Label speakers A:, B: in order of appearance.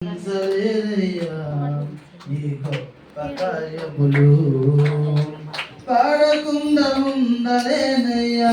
A: సవేరయ్యా కార్యములు పాడకుండా ఉండలేనయ్యా